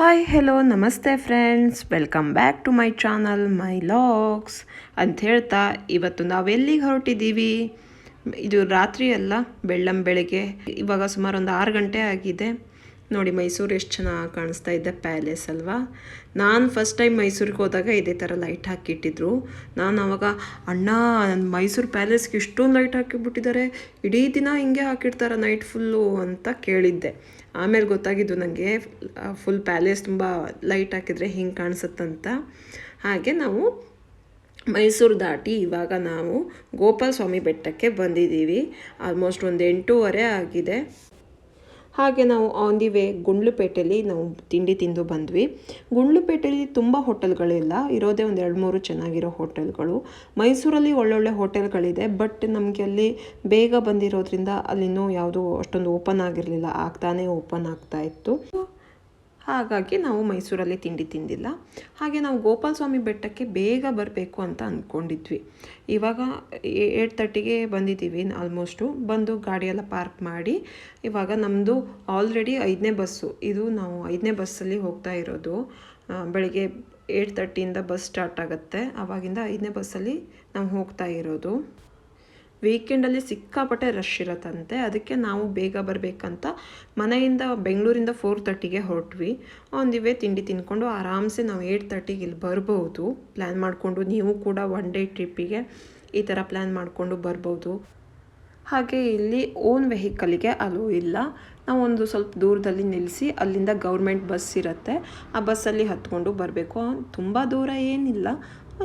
Hi hello ನಮಸ್ತೆ friends welcome back to my channel my logs ಅಂತ ಹೇಳ್ತಾ ಇವತ್ತು ನಾವೆಲ್ಲಿಗೆ ಹೊರಟಿದ್ದೀವಿ? ಇದು ರಾತ್ರಿ ಅಲ್ಲ, ಬೆಳ್ಳಂ ಬೆಳಗ್ಗೆ. ಇವಾಗ ಸುಮಾರು ಒಂದು ಆರು ಗಂಟೆ ಆಗಿದೆ. ನೋಡಿ, ಮೈಸೂರು ಎಷ್ಟು ಚೆನ್ನಾಗಿ ಕಾಣಿಸ್ತಾ ಇದೆ ಪ್ಯಾಲೇಸ್ ಅಲ್ವಾ? ನಾನು ಫಸ್ಟ್ ಟೈಮ್ ಮೈಸೂರಿಗೆ ಹೋದಾಗ ಇದೇ ಥರ ಲೈಟ್ ಹಾಕಿಟ್ಟಿದ್ರು. ನಾನು ಅವಾಗ, ಅಣ್ಣ ಮೈಸೂರು ಪ್ಯಾಲೇಸ್ಗೆ ಇಷ್ಟೊಂದು ಲೈಟ್ ಹಾಕಿಬಿಟ್ಟಿದ್ದಾರೆ ಇಡೀ ದಿನ ಹಿಂಗೆ ಹಾಕಿರ್ತಾರೆ ನೈಟ್ ಫುಲ್ಲು ಅಂತ ಕೇಳಿದ್ದೆ. ಆಮೇಲೆ ಗೊತ್ತಾಗಿದ್ದು ನನಗೆ ಫುಲ್ ಪ್ಯಾಲೇಸ್ ತುಂಬ ಲೈಟ್ ಹಾಕಿದರೆ ಹಿಂಗೆ ಕಾಣಿಸುತ್ತಂತ. ಹಾಗೆ ನಾವು ಮೈಸೂರು ದಾಟಿ ಇವಾಗ ನಾವು ಗೋಪಾಲ ಸ್ವಾಮಿ ಬೆಟ್ಟಕ್ಕೆ ಬಂದಿದ್ದೀವಿ. ಆಲ್ಮೋಸ್ಟ್ ಒಂದು ಎಂಟೂವರೆ ಆಗಿದೆ. ಹಾಗೆ ನಾವು ಆನ್ ದಿ ವೇ ಗುಂಡ್ಲುಪೇಟೆಯಲ್ಲಿ ನಾವು ತಿಂಡಿ ತಿಂದು ಬಂದ್ವಿ. ಗುಂಡ್ಲುಪೇಟೆಯಲ್ಲಿ ತುಂಬ ಹೋಟೆಲ್ಗಳಿಲ್ಲ. ಇರೋದೇ ಒಂದು ಎರಡು ಮೂರು ಚೆನ್ನಾಗಿರೋ ಹೋಟೆಲ್ಗಳು. ಮೈಸೂರಲ್ಲಿ ಒಳ್ಳೊಳ್ಳೆ ಹೋಟೆಲ್ಗಳಿದೆ ಬಟ್ ನಮಗೆ ಅಲ್ಲಿ ಬೇಗ ಬಂದಿರೋದ್ರಿಂದ ಅಲ್ಲಿನೂ ಯಾವುದು ಅಷ್ಟೊಂದು ಓಪನ್ ಆಗಿರಲಿಲ್ಲ. ಆಗ್ತಾನೆ ಓಪನ್ ಆಗ್ತಾ ಇತ್ತು. ಹಾಗಾಗಿ ನಾವು ಮೈಸೂರಲ್ಲಿ ತಿಂಡಿ ತಿಂದಿಲ್ಲ. ಹಾಗೆ ನಾವು ಗೋಪಾಲ ಸ್ವಾಮಿ ಬೆಟ್ಟಕ್ಕೆ ಬೇಗ ಬರಬೇಕು ಅಂತ ಅಂದ್ಕೊಂಡಿದ್ವಿ ಇವಾಗ ಏಟ್ ತರ್ಟಿಗೆ ಬಂದಿದ್ದೀವಿ ಆಲ್ಮೋಸ್ಟು ಬಂದು ಗಾಡಿಯೆಲ್ಲ ಪಾರ್ಕ್ ಮಾಡಿ. ಇವಾಗ ನಮ್ಮದು ಆಲ್ರೆಡಿ ಐದನೇ ಬಸ್ಸು. ಇದು ನಾವು ಐದನೇ ಬಸ್ಸಲ್ಲಿ ಹೋಗ್ತಾ ಇರೋದು. ಬೆಳಗ್ಗೆ ಏಟ್ ತರ್ಟಿಯಿಂದ ಬಸ್ ಸ್ಟಾರ್ಟ್ ಆಗುತ್ತೆ. ಆವಾಗಿಂದ ಐದನೇ ಬಸ್ಸಲ್ಲಿ ನಾವು ಹೋಗ್ತಾ ಇರೋದು. ವೀಕೆಂಡಲ್ಲಿ ಸಿಕ್ಕಾಪಟ್ಟೆ ರಶ್ ಇರತ್ತಂತೆ. ಅದಕ್ಕೆ ನಾವು ಬೇಗ ಬರಬೇಕಂತ ಮನೆಯಿಂದ ಬೆಂಗಳೂರಿಂದ ಫೋರ್ ತರ್ಟಿಗೆ ಹೊರಟ್ವಿ. ಆನ್ ದಿ ವೇ ತಿಂಡಿ ತಿನ್ಕೊಂಡು ಆರಾಮ್ಸೆ ನಾವು ಏಯ್ಟ್ ತರ್ಟಿಗೆ ಇಲ್ಲಿ ಬರ್ಬೋದು ಪ್ಲ್ಯಾನ್ ಮಾಡಿಕೊಂಡು ನೀವು ಕೂಡ ಒನ್ ಡೇ ಟ್ರಿಪ್ಪಿಗೆ ಈ ಥರ ಪ್ಲ್ಯಾನ್ ಮಾಡಿಕೊಂಡು ಬರ್ಬೋದು ಹಾಗೆ ಇಲ್ಲಿ ಓನ್ ವೆಹಿಕಲಿಗೆ ಅಲೋ ಇಲ್ಲ. ನಾವು ಒಂದು ಸ್ವಲ್ಪ ದೂರದಲ್ಲಿ ನಿಲ್ಲಿಸಿ ಅಲ್ಲಿಂದ ಗೌರ್ಮೆಂಟ್ ಬಸ್ ಇರುತ್ತೆ. ಆ ಬಸ್ಸಲ್ಲಿ ಹತ್ಕೊಂಡು ಬರಬೇಕು. ತುಂಬ ದೂರ ಏನಿಲ್ಲ.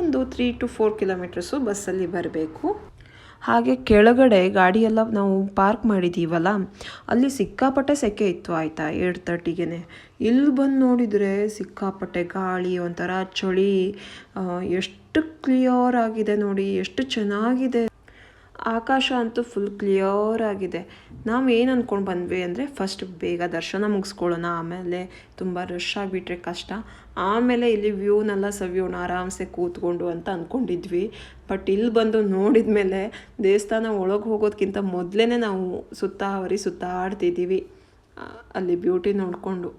ಒಂದು ತ್ರೀ ಟು ಫೋರ್ ಕಿಲೋಮೀಟರ್ಸು ಬಸ್ಸಲ್ಲಿ ಬರಬೇಕು. ಹಾಗೆ ಕೆಳಗಡೆ ಗಾಡಿಯೆಲ್ಲ ನಾವು ಪಾರ್ಕ್ ಮಾಡಿದ್ದೀವಲ್ಲ ಅಲ್ಲಿ ಸಿಕ್ಕಾಪಟ್ಟೆ ಸೆಕೆ ಇತ್ತು ಆಯಿತಾ ಏಟ್ ತರ್ಟಿಗೆ ಇಲ್ಲಿ ಬಂದು ನೋಡಿದರೆ ಸಿಕ್ಕಾಪಟ್ಟೆ ಗಾಳಿ, ಒಂಥರ ಚಳಿ ಎಷ್ಟು ಕ್ಲಿಯರ್ ಆಗಿದೆ ನೋಡಿ, ಎಷ್ಟು ಚೆನ್ನಾಗಿದೆ. ಆಕಾಶ ಅಂತೂ ಫುಲ್ ಕ್ಲಿಯರ್ ಆಗಿದೆ. ನಾವು ಏನು ಅಂದ್ಕೊಂಡು ಬಂದ್ವಿ ಅಂದರೆ ಫಸ್ಟ್ ಬೇಗ ದರ್ಶನ ಮುಗಿಸ್ಕೊಳ್ಳೋಣ, ಆಮೇಲೆ ತುಂಬ ರಶ್ ಆಗಿಬಿಟ್ರೆ ಕಷ್ಟ. ಆಮೇಲೆ ಇಲ್ಲಿ ವ್ಯೂನೆಲ್ಲ ಸವಿಯೋಣ, ಆರಾಮ್ಸೆ ಕೂತ್ಕೊಂಡು ಅಂತ ಅಂದ್ಕೊಂಡಿದ್ವಿ ಬಟ್ ಇಲ್ಲಿ ಬಂದು ನೋಡಿದ ಮೇಲೆ ದೇವಸ್ಥಾನ ಒಳಗೆ ಹೋಗೋದಕ್ಕಿಂತ ಮೊದಲೇ ನಾವು ಸುತ್ತಾವರಿ ಸುತ್ತಾಡ್ತಿದ್ದೀವಿ ಅಲ್ಲಿ ಬ್ಯೂಟಿ ನೋಡಿಕೊಂಡು.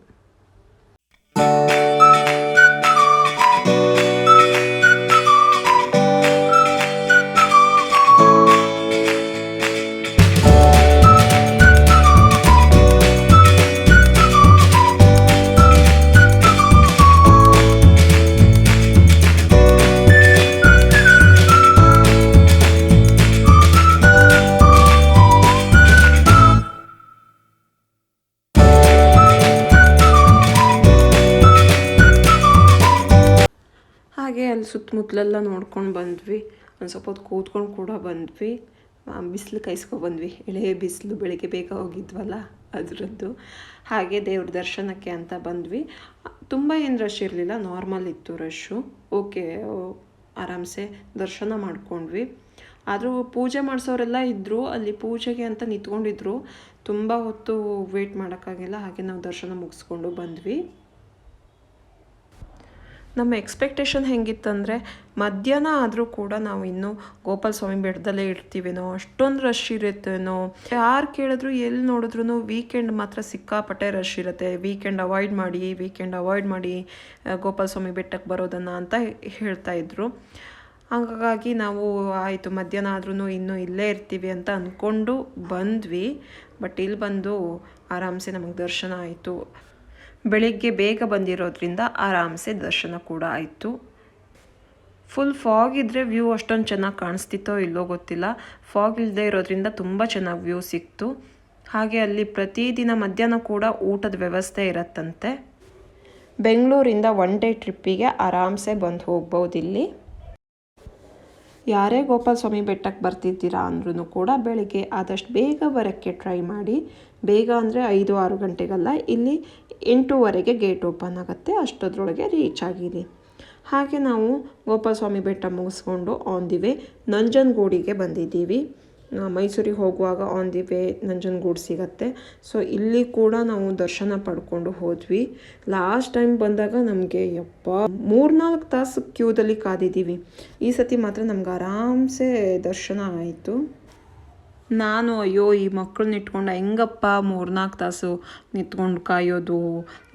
ಅಲ್ಲಿ ಸುತ್ತಮುತ್ತಲೆಲ್ಲ ನೋಡ್ಕೊಂಡು ಬಂದ್ವಿ. ಒಂದು ಸ್ವಲ್ಪ ಹೊತ್ತು ಕೂತ್ಕೊಂಡು ಕೂಡ ಬಂದ್ವಿ. ಬಿಸಿಲು ಕಾಯಿಸ್ಕೊಬಂದ್ವಿ ಎಳೆ ಬಿಸಿಲು, ಬೆಳಗ್ಗೆ ಬೇಗ ಹೋಗಿದ್ವಲ್ಲ ಅದರದ್ದು. ಹಾಗೆ ದೇವ್ರ ದರ್ಶನಕ್ಕೆ ಅಂತ ಬಂದ್ವಿ. ತುಂಬ ಏನು ರಶ್ ಇರಲಿಲ್ಲ. ನಾರ್ಮಲ್ ಇತ್ತು ರಶ್ಶು ಓಕೆ ಆರಾಮ್ಸೆ ದರ್ಶನ ಮಾಡ್ಕೊಂಡ್ವಿ. ಆದರೂ ಪೂಜೆ ಮಾಡಿಸೋರೆಲ್ಲ ಇದ್ದರು ಅಲ್ಲಿ ಪೂಜೆಗೆ ಅಂತ ನಿಂತ್ಕೊಂಡಿದ್ರು. ತುಂಬ ಹೊತ್ತು ವೇಟ್ ಮಾಡೋಕ್ಕಾಗಿಲ್ಲ. ಹಾಗೆ ನಾವು ದರ್ಶನ ಮುಗಿಸ್ಕೊಂಡು ಬಂದ್ವಿ. ನಮ್ಮ ಎಕ್ಸ್ಪೆಕ್ಟೇಷನ್ ಹೆಂಗಿತ್ತಂದರೆ ಮಧ್ಯಾಹ್ನ ಆದರೂ ಕೂಡ ನಾವು ಇನ್ನೂ ಗೋಪಾಲ ಸ್ವಾಮಿ ಬೆಟ್ಟದಲ್ಲೇ ಇರ್ತೀವೇನೋ, ಅಷ್ಟೊಂದು ರಶ್ ಇರುತ್ತೇನೋ. ಯಾರು ಕೇಳಿದ್ರು ಎಲ್ಲಿ ನೋಡಿದ್ರು ವೀಕೆಂಡ್ ಮಾತ್ರ ಸಿಕ್ಕಾಪಟ್ಟೆ ರಶ್ ಇರುತ್ತೆ. ವೀಕೆಂಡ್ ಅವಾಯ್ಡ್ ಮಾಡಿ ವೀಕೆಂಡ್ ಅವಾಯ್ಡ್ ಮಾಡಿ ಗೋಪಾಲ ಸ್ವಾಮಿ ಬೆಟ್ಟಕ್ಕೆ ಬರೋದನ್ನು ಅಂತ ಹೇಳ್ತಾ ಇದ್ರು. ಹಾಗಾಗಿ ನಾವು, ಆಯಿತು, ಮಧ್ಯಾಹ್ನ ಆದ್ರೂ ಇನ್ನೂ ಇಲ್ಲೇ ಇರ್ತೀವಿ ಅಂತ ಅಂದ್ಕೊಂಡು ಬಂದ್ವಿ. ಬಟ್ ಇಲ್ಲಿ ಬಂದು ಆರಾಮ್ಸೆ ನಮಗೆ ದರ್ಶನ ಆಯಿತು. ಬೆಳಿಗ್ಗೆ ಬೇಗ ಬಂದಿರೋದ್ರಿಂದ ಆರಾಮ್ಸೆ ದರ್ಶನ ಕೂಡ ಆಯಿತು. ಫುಲ್ ಫಾಗ್ ಇದ್ದರೆ ವ್ಯೂ ಅಷ್ಟೊಂದು ಚೆನ್ನಾಗಿ ಕಾಣಿಸ್ತಿತ್ತೋ ಇಲ್ಲೋ ಗೊತ್ತಿಲ್ಲ. ಫಾಗ್ ಇಲ್ಲದೆ ಇರೋದ್ರಿಂದ ತುಂಬ ಚೆನ್ನಾಗಿ ವ್ಯೂ ಸಿಕ್ತು. ಹಾಗೆ ಅಲ್ಲಿ ಪ್ರತಿದಿನ ಮಧ್ಯಾಹ್ನ ಕೂಡ ಊಟದ ವ್ಯವಸ್ಥೆ ಇರತ್ತಂತೆ. ಬೆಂಗಳೂರಿಂದ ಒನ್ ಡೇ ಟ್ರಿಪ್ಪಿಗೆ ಆರಾಮ್ಸೆ ಬಂದು ಹೋಗ್ಬೋದು ಇಲ್ಲಿ. ಯಾರೇ ಗೋಪಾಲ ಸ್ವಾಮಿ ಬೆಟ್ಟಕ್ಕೆ ಬರ್ತಿದ್ದೀರಾ ಅಂದ್ರೂ ಕೂಡ ಬೆಳಿಗ್ಗೆ ಆದಷ್ಟು ಬೇಗ ಬರೋಕ್ಕೆ ಟ್ರೈ ಮಾಡಿ. ಬೇಗ ಅಂದರೆ ಐದು ಆರು ಗಂಟೆಗಲ್ಲ. ಇಲ್ಲಿ ಎಂಟೂವರೆಗೆ ಗೇಟ್ ಓಪನ್ ಆಗುತ್ತೆ, ಅಷ್ಟೊದ್ರೊಳಗೆ ರೀಚ್ ಆಗಿರಿ ಹಾಗೆ ನಾವು ಗೋಪಾಲ ಸ್ವಾಮಿ ಬೆಟ್ಟ ಮುಗಿಸ್ಕೊಂಡು ಆನ್ ದಿ ವೇ ನಂಜನಗೂಡಿಗೆ ಬಂದಿದ್ದೀವಿ. ಮೈಸೂರಿಗೆ ಹೋಗುವಾಗ ಆನ್ ದಿ ವೇ ನಂಜನಗೂಡು ಸಿಗತ್ತೆ. ಸೊ ಇಲ್ಲಿ ಕೂಡ ನಾವು ದರ್ಶನ ಪಡ್ಕೊಂಡು ಹೋದ್ವಿ. ಲಾಸ್ಟ್ ಟೈಮ್ ಬಂದಾಗ ನಮಗೆ ಯಪ್ಪ, ಮೂರ್ನಾಲ್ಕು ತಾಸು ಕ್ಯೂದಲ್ಲಿ ಕಾದಿದ್ದೀವಿ. ಈ ಸತಿ ಮಾತ್ರ ನಮ್ಗೆ ಆರಾಮ್ಸೆ ದರ್ಶನ ಆಯಿತು. ನಾನು ಅಯ್ಯೋ, ಈ ಮಕ್ಕಳನ್ನ ಇಟ್ಕೊಂಡು ಹೆಂಗಪ್ಪ ಮೂರ್ನಾಲ್ಕು ತಾಸು ನಿಂತ್ಕೊಂಡು ಕಾಯೋದು?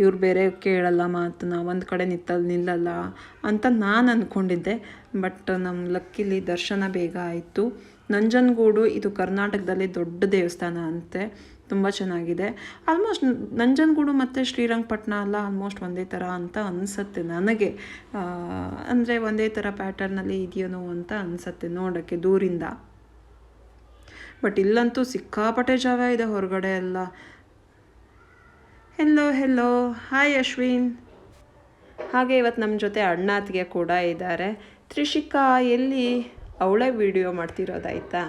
ಇವ್ರು ಬೇರೆ ಕೇಳಲ್ಲ ಮಾತನ್ನ ಒಂದು ಕಡೆ ನಿತ್ತಲ್ಲಿ ನಿಲ್ಲಲ್ಲ ಅಂತ ನಾನು ಅಂದ್ಕೊಂಡಿದ್ದೆ ಬಟ್ ನಮ್ಮ ಲಕ್ಕಿಲಿ ದರ್ಶನ ಬೇಗ ಆಯಿತು. ನಂಜನಗೂಡು ಇದು ಕರ್ನಾಟಕದಲ್ಲಿ ದೊಡ್ಡ ದೇವಸ್ಥಾನ ಅಂತೆ. ತುಂಬ ಚೆನ್ನಾಗಿದೆ. ಆಲ್ಮೋಸ್ಟ್ ನಂಜನಗೂಡು ಮತ್ತು ಶ್ರೀರಂಗಪಟ್ಟಣ ಎಲ್ಲ ಆಲ್ಮೋಸ್ಟ್ ಒಂದೇ ಥರ ಅಂತ ಅನಿಸುತ್ತೆ ನನಗೆ. ಅಂದರೆ ಒಂದೇ ಥರ ಪ್ಯಾಟರ್ನಲ್ಲಿ ಇದೆಯೇನೋ ಅಂತ ಅನಿಸುತ್ತೆ ನೋಡೋಕ್ಕೆ ದೂರಿಂದ. ಬಟ್ ಇಲ್ಲಂತೂ ಸಿಕ್ಕಾಪಟ್ಟೆ ಜಾಗ ಇದೆ ಹೊರಗಡೆ ಎಲ್ಲ. ಹೆಲೋ ಹೆಲೋ ಹಾಯ್ ಅಶ್ವಿನ್ ಹಾಗೆ ಇವತ್ತು ನಮ್ಮ ಜೊತೆ ಅಣ್ಣಾತ್ಗೆ ಕೂಡ ಇದ್ದಾರೆ. ತ್ರಿಷಿಕಾ, ಎಲ್ಲಿ? ಅವಳೇ ವಿಡಿಯೋ ಮಾಡ್ತಿರೋದಾಯ್ತಾ?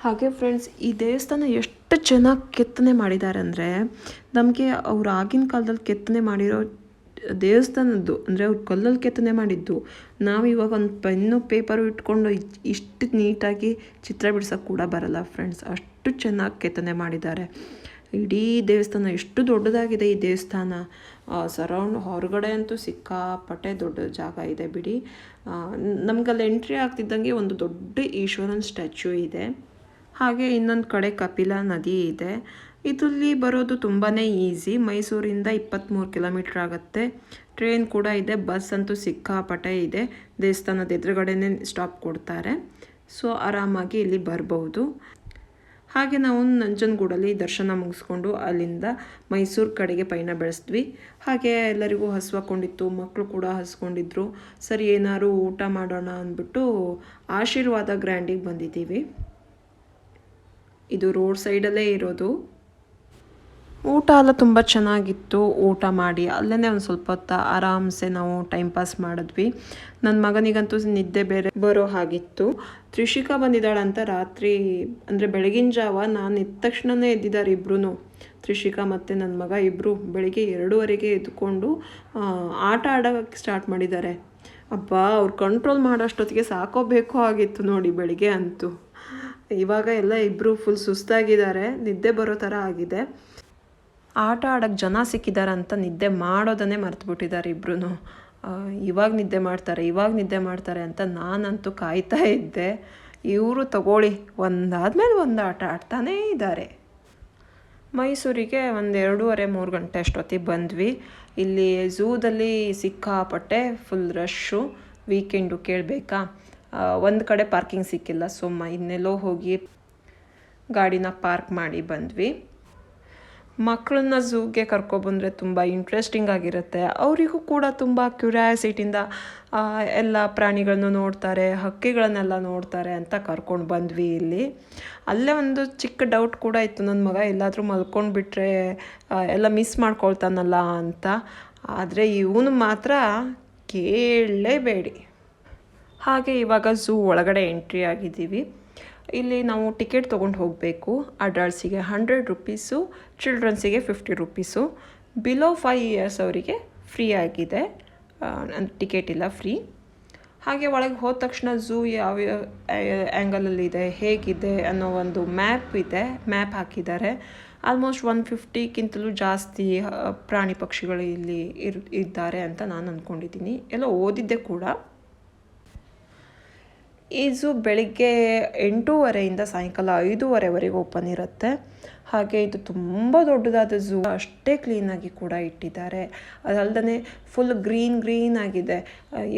ಹಾಗೆ ಫ್ರೆಂಡ್ಸ್ ಈ ದೇವಸ್ಥಾನ ಎಷ್ಟು ಚೆನ್ನಾಗಿ ಕೆತ್ತನೆ ಮಾಡಿದ್ದಾರೆ ಅಂದರೆ ನಮಗೆ ಅವ್ರು ಆಗಿನ ಕಾಲದಲ್ಲಿ ಕೆತ್ತನೆ ಮಾಡಿರೋ ದೇವಸ್ಥಾನದ್ದು ಅಂದರೆ ಅವ್ರು ಕಲ್ಲಲ್ಲಿ ಕೆತ್ತನೆ ಮಾಡಿದ್ದು. ನಾವು ಇವಾಗ ಒಂದು ಪೆನ್ನು, ಪೇಪರು ಇಟ್ಕೊಂಡು ಇಷ್ಟು ನೀಟಾಗಿ ಚಿತ್ರ ಬಿಡ್ಸೋಕ್ಕೆ ಕೂಡ ಬರಲ್ಲ ಫ್ರೆಂಡ್ಸ್. ಅಷ್ಟು ಚೆನ್ನಾಗಿ ಕೆತ್ತನೆ ಮಾಡಿದ್ದಾರೆ. ಇಡೀ ದೇವಸ್ಥಾನ ಎಷ್ಟು ದೊಡ್ಡದಾಗಿದೆ ಈ ದೇವಸ್ಥಾನ. ಸರೌಂಡ್ ಹೊರಗಡೆ ಅಂತೂ ಸಿಕ್ಕಾಪಟ್ಟೆ ದೊಡ್ಡ ಜಾಗ ಇದೆ ಬಿಡಿ. ನಮಗಲ್ಲಿ ಎಂಟ್ರಿ ಆಗ್ತಿದ್ದಂಗೆ ಒಂದು ದೊಡ್ಡ ಈಶ್ವರನ ಸ್ಟ್ಯಾಚ್ಯೂ ಇದೆ. ಹಾಗೆ ಇನ್ನೊಂದು ಕಡೆ ಕಪಿಲಾ ನದಿ ಇದೆ. ಇದರಲ್ಲಿ ಬರೋದು ತುಂಬಾ ಈಸಿ. ಮೈಸೂರಿಂದ ಇಪ್ಪತ್ತ್ಮೂರು ಕಿಲೋಮೀಟ್ರ್ ಆಗುತ್ತೆ. ಟ್ರೈನ್ ಕೂಡ ಇದೆ, ಬಸ್ ಅಂತೂ ಸಿಕ್ಕಾಪಟ್ಟೆ ಇದೆ. ದೇವಸ್ಥಾನದ ಎದುರುಗಡೆನೇ ಸ್ಟಾಪ್ ಕೊಡ್ತಾರೆ. ಸೊ, ಆರಾಮಾಗಿ ಇಲ್ಲಿ ಬರ್ಬೋದು ಹಾಗೆ ನಾವು ನಂಜನಗೂಡಲ್ಲಿ ದರ್ಶನ ಮುಗಿಸ್ಕೊಂಡು ಅಲ್ಲಿಂದ ಮೈಸೂರು ಕಡೆಗೆ ಪಯಣ ಬೆಳೆಸಿದ್ವಿ. ಹಾಗೆ ಎಲ್ಲರಿಗೂ ಹಸುವಾಕೊಂಡಿತ್ತು ಮಕ್ಕಳು ಕೂಡ ಹಸ್ಕೊಂಡಿದ್ರು. ಸರಿ, ಏನಾದ್ರು ಊಟ ಮಾಡೋಣ ಅಂದ್ಬಿಟ್ಟು ಆಶೀರ್ವಾದ ಗ್ರ್ಯಾಂಡಿಗೆ ಬಂದಿದ್ದೀವಿ. ಇದು ರೋಡ್ ಸೈಡಲ್ಲೇ ಇರೋದು. ಊಟ ಎಲ್ಲ ತುಂಬ ಚೆನ್ನಾಗಿತ್ತು. ಊಟ ಮಾಡಿ ಅಲ್ಲೇ ಒಂದು ಸ್ವಲ್ಪ ಹೊತ್ತು ಆರಾಮ್ಸೆ ನಾವು ಟೈಮ್ ಪಾಸ್ ಮಾಡಿದ್ವಿ. ನನ್ನ ಮಗನಿಗಂತೂ ನಿದ್ದೆ ಬೇರೆ ಬರೋ ಹಾಗಿತ್ತು. ತ್ರಿಷಿಕಾ ಬಂದಿದ್ದಾಳಂತ ರಾತ್ರಿ ಅಂದರೆ ಬೆಳಗಿನ ಜಾವ ನಾನು ಎದ್ದ ತಕ್ಷಣನೇ ಎದ್ದಿದ್ದಾರೆ ಇಬ್ಬರೂ ತ್ರಿಷಿಕಾ ಮತ್ತು ನನ್ನ ಮಗ ಇಬ್ಬರು ಬೆಳಿಗ್ಗೆ ಎರಡೂವರೆಗೆ ಎದ್ದುಕೊಂಡು ಆ, ಆಟ ಆಡೋಕ್ಕೆ ಸ್ಟಾರ್ಟ್ ಮಾಡಿದ್ದಾರೆ. ಅಪ್ಪ ಅವ್ರು ಕಂಟ್ರೋಲ್ ಮಾಡೋಷ್ಟೊತ್ತಿಗೆ ಸಾಕೋಬೇಕು ಆಗಿತ್ತು ನೋಡಿ ಬೆಳಿಗ್ಗೆ ಅಂತೂ. ಇವಾಗ ಎಲ್ಲ ಇಬ್ಬರು ಫುಲ್ ಸುಸ್ತಾಗಿದ್ದಾರೆ. ನಿದ್ದೆ ಬರೋ ಥರ ಆಗಿದೆ. ಆಟ ಆಡೋಕ್ಕೆ ಜನ ಸಿಕ್ಕಿದ್ದಾರೆ ಅಂತ ನಿದ್ದೆ ಮಾಡೋದನ್ನೇ ಮರ್ತುಬಿಟ್ಟಿದ್ದಾರೆ ಇಬ್ರು ಇವಾಗ ನಿದ್ದೆ ಮಾಡ್ತಾರೆ, ಇವಾಗ ನಿದ್ದೆ ಮಾಡ್ತಾರೆ ಅಂತ ನಾನಂತೂ ಕಾಯ್ತಾ ಇದ್ದೆ. ಇವರು ತಗೊಳ್ಳಿ, ಒಂದಾದ್ಮೇಲೆ ಒಂದು ಆಟ ಆಡ್ತಾನೇ ಇದ್ದಾರೆ. ಮೈಸೂರಿಗೆ ಒಂದು ಎರಡೂವರೆ, ಮೂರು ಗಂಟೆ ಅಷ್ಟೊತ್ತಿಗೆ ಬಂದ್ವಿ. ಇಲ್ಲಿ ಝೂದಲ್ಲಿ ಸಿಕ್ಕಾಪಟ್ಟೆ ಫುಲ್ ರಶ್ಶು. ವೀಕೆಂಡು ಕೇಳಬೇಕಾ? ಒಂದು ಕಡೆ ಪಾರ್ಕಿಂಗ್ ಸಿಕ್ಕಿಲ್ಲ ಸೊ ಇನ್ನೆಲ್ಲೋ ಹೋಗಿ ಗಾಡಿನ ಪಾರ್ಕ್ ಮಾಡಿ ಬಂದ್ವಿ. ಮಕ್ಕಳನ್ನ ಝೂಗೆ ಕರ್ಕೊಬಂದರೆ ತುಂಬ ಇಂಟ್ರೆಸ್ಟಿಂಗ್ ಆಗಿರುತ್ತೆ. ಅವರಿಗೂ ಕೂಡ ತುಂಬ ಕ್ಯೂರಿಯಾಸಿಟಿಯಿಂದ ಎಲ್ಲ ಪ್ರಾಣಿಗಳನ್ನು ನೋಡ್ತಾರೆ, ಹಕ್ಕಿಗಳನ್ನೆಲ್ಲ ನೋಡ್ತಾರೆ ಅಂತ ಕರ್ಕೊಂಡು ಬಂದ್ವಿ ಇಲ್ಲಿ. ಅಲ್ಲೇ ಒಂದು ಚಿಕ್ಕ ಡೌಟ್ ಕೂಡ ಇತ್ತು. ನನ್ನ ಮಗ ಎಲ್ಲಾದರೂ ಮಲ್ಕೊಂಡು ಬಿಟ್ಟರೆ ಎಲ್ಲ ಮಿಸ್ ಮಾಡ್ಕೊಳ್ತಾನಲ್ಲ ಅಂತ. ಆದರೆ ಇವನು ಮಾತ್ರ ಕೇಳಲೇಬೇಡಿ. ಹಾಗೆ ಇವಾಗ ಝೂ ಒಳಗಡೆ ಎಂಟ್ರಿ ಆಗಿದ್ದೀವಿ. ಇಲ್ಲಿ ನಾವು ಟಿಕೆಟ್ ತೊಗೊಂಡು ಹೋಗಬೇಕು. ಅಡಲ್ಟ್ಸಿಗೆ hundred rupees, ಚಿಲ್ಡ್ರನ್ಸಿಗೆ fifty rupees. Below five years ಅವರಿಗೆ ಫ್ರೀ ಆಗಿದೆ. ಟಿಕೆಟ್ ಇಲ್ಲ ಫ್ರೀ. ಹಾಗೆ ಒಳಗೆ ಹೋದ ತಕ್ಷಣ ಝೂ ಯಾವ ಆ್ಯಂಗಲಲ್ಲಿದೆ ಹೇಗಿದೆ ಅನ್ನೋ ಒಂದು ಮ್ಯಾಪ್ ಇದೆ, ಮ್ಯಾಪ್ ಹಾಕಿದ್ದಾರೆ. ಆಲ್ಮೋಸ್ಟ್ ಒನ್ ಫಿಫ್ಟಿಗಿಂತಲೂ ಜಾಸ್ತಿ ಪ್ರಾಣಿ ಪಕ್ಷಿಗಳು ಇಲ್ಲಿ ಇರ್, ಇದ್ದಾರೆ ಅಂತ ನಾನು ಅಂದ್ಕೊಂಡಿದ್ದೀನಿ ಎಲ್ಲ ಓದಿದ್ದೆ ಕೂಡ. ಈ ಝೂ ಬೆಳಿಗ್ಗೆ ಎಂಟೂವರೆಯಿಂದ ಸಾಯಂಕಾಲ ಐದೂವರೆವರೆಗೆ ಓಪನ್ ಇರುತ್ತೆ. ಹಾಗೆ ಇದು ತುಂಬ ದೊಡ್ಡದಾದ ಝೂ ಅಷ್ಟೇ ಕ್ಲೀನಾಗಿ ಕೂಡ ಇಟ್ಟಿದ್ದಾರೆ. ಅದಲ್ಲದೆ ಫುಲ್ ಗ್ರೀನ್ ಗ್ರೀನ್ ಆಗಿದೆ.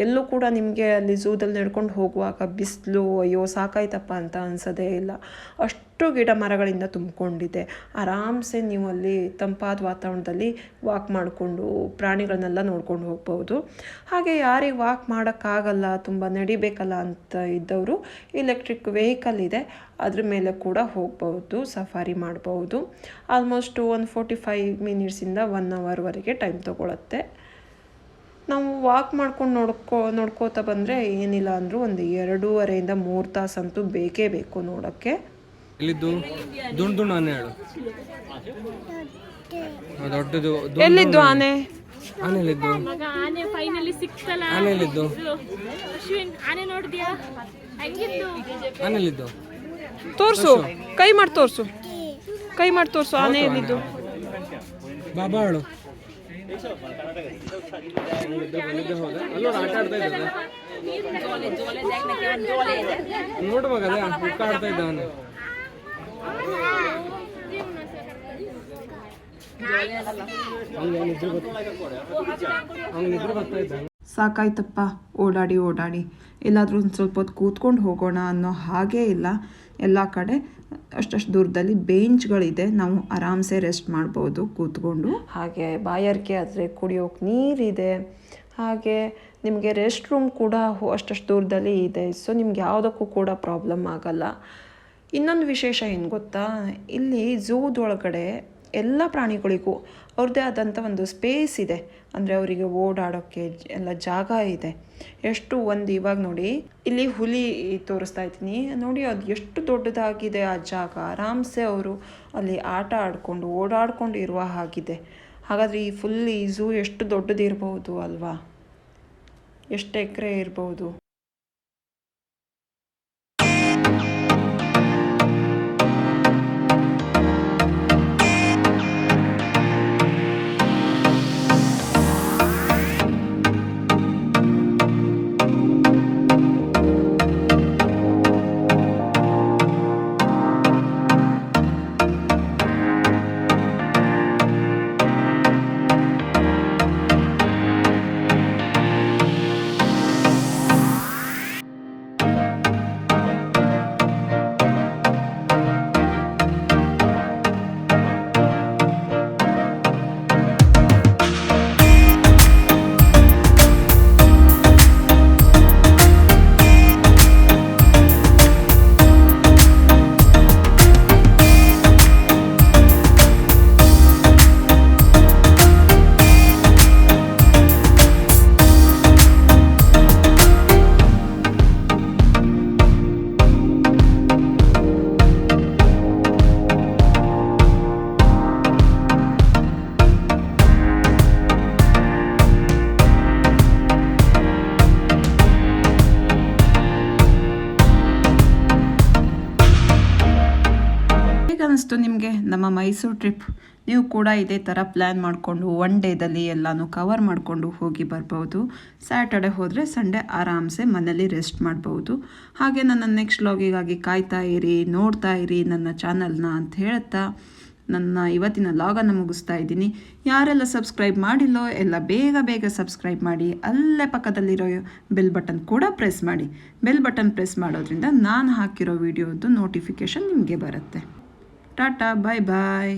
ಎಲ್ಲೂ ಕೂಡ ನಿಮಗೆ ಅಲ್ಲಿ ಝೂದಲ್ಲಿ ನಡ್ಕೊಂಡು ಹೋಗುವಾಗ ಬಿಸಿಲು, ಅಯ್ಯೋ, ಸಾಕಾಯ್ತಪ್ಪ ಅಂತ ಅನಿಸೋದೇ ಇಲ್ಲ. ಅಷ್ಟು ಗಿಡ ಮರಗಳಿಂದ ತುಂಬಿಕೊಂಡಿದೆ. ಆರಾಮ್ಸೆ ನೀವು ಅಲ್ಲಿ ತಂಪಾದ ವಾತಾವರಣದಲ್ಲಿ ವಾಕ್ ಮಾಡಿಕೊಂಡು ಪ್ರಾಣಿಗಳನ್ನೆಲ್ಲ ನೋಡ್ಕೊಂಡು ಹೋಗ್ಬೋದು. ಹಾಗೆ ಯಾರಿಗೆ ವಾಕ್ ಮಾಡೋಕ್ಕಾಗಲ್ಲ, ತುಂಬ ನಡಿಬೇಕಲ್ಲ ಅಂತ ಇದ್ದವರು ಎಲೆಕ್ಟ್ರಿಕ್ ವೆಹಿಕಲ್ ಇದೆ. ಅದ್ರ ಮೇಲೆ ಕೂಡ ಹೋಗ್ಬೋದು ಸಫಾರಿ ಮಾಡಬಹುದು. ಆಲ್ಮೋಸ್ಟ್ ಒಂದು ಫೋರ್ಟಿ ಫೈವ್ ಮಿನಿಟ್ಸಿಂದ ಒನ್ ಅವರ್ವರೆಗೆ ಟೈಮ್ ತೊಗೊಳತ್ತೆ. ನಾವು ವಾಕ್ ಮಾಡ್ಕೊಂಡು ನೋಡ್ಕೋ ನೋಡ್ಕೋತಾ ಬಂದರೆ ಏನಿಲ್ಲ ಅಂದರೂ ಒಂದು ಎರಡೂವರೆಯಿಂದ ಮೂರು ತಾಸಂತೂ ಬೇಕೇ ಬೇಕು ನೋಡೋಕ್ಕೆ. ಎಲ್ಲಿದ್ದು? ದುಂಡು ಆನೆ ಹೇಳು ಆ, ದೊಡ್ಡದು ದುಂಡು ಎಲ್ಲಿದ್ದು ಆನೆ? ಆನೆ ಮಗ ಆನೆ ಫೈನಲಿ ಸಿಕ್ತಲ್ಲ. ಆನೆ ಎಲ್ಲಿದ್ದು ಅಶ್ವಿನ್ ಆನೆ ನೋಡಿದ್ಯಾ? ಹೆಂಗಿತ್ತು? ಆನೆ ಎಲ್ಲಿದ್ದು ತೋರಿಸು. ಕೈ ಮಾಡಿ ತೋರಿಸು. ಕೈ ಮಾಡಿ ತೋರಿಸು ಆನೆ ಎಲ್ಲಿದ್ದು ಬಾಬಾ ಹೇಳು ನೋಡು ಮಗ ಅದೇ ಆಡ್ತಾ ಇದ್ದಾನೆ. ಅವ್ನಿಗೆ ನಿದ್ರೆ ಬರ್ತಾ ಅವ್ನಿಗೆ ನಿದ್ರೆ ಬರ್ತಾ ಇದ್ದಾನೆ. ಸಾಕಾಯ್ತಪ್ಪ, ಓಡಾಡಿ ಓಡಾಡಿ. ಎಲ್ಲಾದರೂ ಒಂದು ಸ್ವಲ್ಪ ಹೊತ್ತು ಕೂತ್ಕೊಂಡು ಹೋಗೋಣ ಅನ್ನೋ ಹಾಗೇ ಇಲ್ಲ. ಎಲ್ಲ ಕಡೆ ಅಷ್ಟಷ್ಟು ದೂರದಲ್ಲಿ ಬೇಂಚ್ಗಳಿದೆ. ನಾವು ಆರಾಮ್ಸೆ ರೆಸ್ಟ್ ಮಾಡ್ಬೋದು ಕೂತ್ಕೊಂಡು. ಹಾಗೆ ಬಾಯಾರಿಕೆ ಆದರೆ ಕುಡಿಯೋಕೆ ನೀರಿದೆ. ಹಾಗೆ ನಿಮಗೆ ರೆಸ್ಟ್ ರೂಮ್ ಕೂಡ ಅಷ್ಟಷ್ಟು ದೂರದಲ್ಲಿ ಇದೆ. ಸೊ ನಿಮ್ಗೆ ಯಾವುದಕ್ಕೂ ಕೂಡ ಪ್ರಾಬ್ಲಮ್ ಆಗಲ್ಲ. ಇನ್ನೊಂದು ವಿಶೇಷ ಏನು ಗೊತ್ತಾ? ಇಲ್ಲಿ ಝೂದೊಳಗಡೆ ಎಲ್ಲ ಪ್ರಾಣಿಗಳಿಗೂ ಅವ್ರದ್ದೇ ಆದಂಥ ಒಂದು ಸ್ಪೇಸ್ ಇದೆ. ಅಂದರೆ ಅವರಿಗೆ ಓಡಾಡೋಕ್ಕೆ ಎಲ್ಲ ಜಾಗ ಇದೆ. ಎಷ್ಟು ಒಂದು ಇವಾಗ ನೋಡಿ, ಇಲ್ಲಿ ಹುಲಿ ತೋರಿಸ್ತಾ ಇದ್ದೀನಿ. ನೋಡಿ ಅದು ಎಷ್ಟು ದೊಡ್ಡದಾಗಿದೆ ಆ ಜಾಗ. ಆರಾಮ್ಸೆ ಅವರು ಅಲ್ಲಿ ಆಟ ಆಡಿಕೊಂಡು ಓಡಾಡ್ಕೊಂಡು ಇರುವ ಹಾಗಿದೆ. ಹಾಗಾದರೆ ಈ ಫುಲ್ ಈ ಝೂ ಎಷ್ಟು ದೊಡ್ಡದಿರಬಹುದು ಅಲ್ವಾ? ಎಷ್ಟು ಎಕರೆ ಇರ್ಬೋದು? ಅನಿಸ್ತು ನಿಮಗೆ ನಮ್ಮ ಮೈಸೂರು ಟ್ರಿಪ್. ನೀವು ಕೂಡ ಇದೇ ಥರ ಪ್ಲ್ಯಾನ್ ಮಾಡಿಕೊಂಡು ಒನ್ ಡೇದಲ್ಲಿ ಎಲ್ಲನೂ ಕವರ್ ಮಾಡಿಕೊಂಡು ಹೋಗಿ ಬರ್ಬೋದು. ಸ್ಯಾಟರ್ಡೆ ಹೋದರೆ ಸಂಡೇ ಆರಾಮ್ಸೆ ಮನೇಲಿ ರೆಸ್ಟ್ ಮಾಡ್ಬೋದು. ಹಾಗೆ ನನ್ನ ನೆಕ್ಸ್ಟ್ ಲಾಗಿಗಾಗಿ ಕಾಯ್ತಾ ಇರಿ, ನೋಡ್ತಾ ಇರಿ ನನ್ನ ಚಾನಲ್ನ ಅಂತ ಹೇಳ್ತಾ ನನ್ನ ಇವತ್ತಿನ ಲಾಗನ್ನು ಮುಗಿಸ್ತಾ ಇದ್ದೀನಿ. ಯಾರೆಲ್ಲ ಸಬ್ಸ್ಕ್ರೈಬ್ ಮಾಡಿಲ್ಲೋ ಎಲ್ಲ ಬೇಗ ಬೇಗ ಸಬ್ಸ್ಕ್ರೈಬ್ ಮಾಡಿ, ಅಲ್ಲೇ ಪಕ್ಕದಲ್ಲಿರೋ ಬೆಲ್ ಬಟನ್ ಕೂಡ ಪ್ರೆಸ್ ಮಾಡಿ. ಬೆಲ್ ಬಟನ್ ಪ್ರೆಸ್ ಮಾಡೋದ್ರಿಂದ ನಾನು ಹಾಕಿರೋ ವಿಡಿಯೋದು ನೋಟಿಫಿಕೇಷನ್ ನಿಮಗೆ ಬರುತ್ತೆ. ಟಾಟಾ ಬಾಯ್ ಬಾಯ್